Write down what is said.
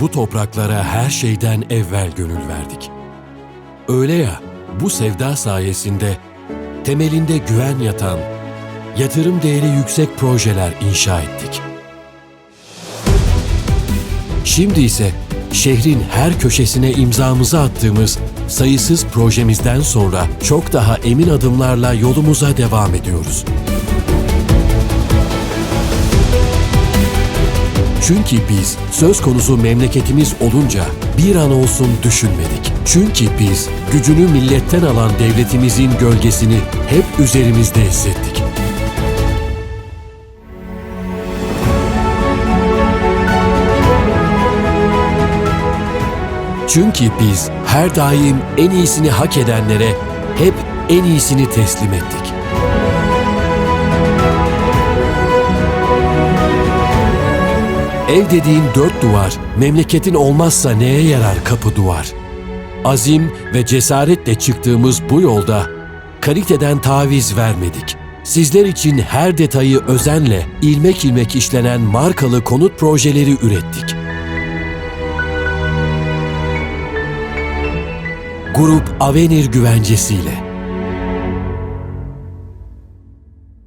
bu topraklara her şeyden evvel gönül verdik. Öyle ya, bu sevda sayesinde temelinde güven yatan, yatırım değeri yüksek projeler inşa ettik. Şimdi ise şehrin her köşesine imzamızı attığımız sayısız projemizden sonra çok daha emin adımlarla yolumuza devam ediyoruz. Çünkü biz söz konusu memleketimiz olunca bir an olsun düşünmedik. Çünkü biz gücünü milletten alan devletimizin gölgesini hep üzerimizde hissettik. Çünkü biz her daim en iyisini hak edenlere hep en iyisini teslim ettik. Ev dediğin dört duvar, memleketin olmazsa neye yarar kapı duvar? Azim ve cesaretle çıktığımız bu yolda kaliteden taviz vermedik. Sizler için her detayı özenle, ilmek ilmek işlenen markalı konut projeleri ürettik. Grup Avenir güvencesiyle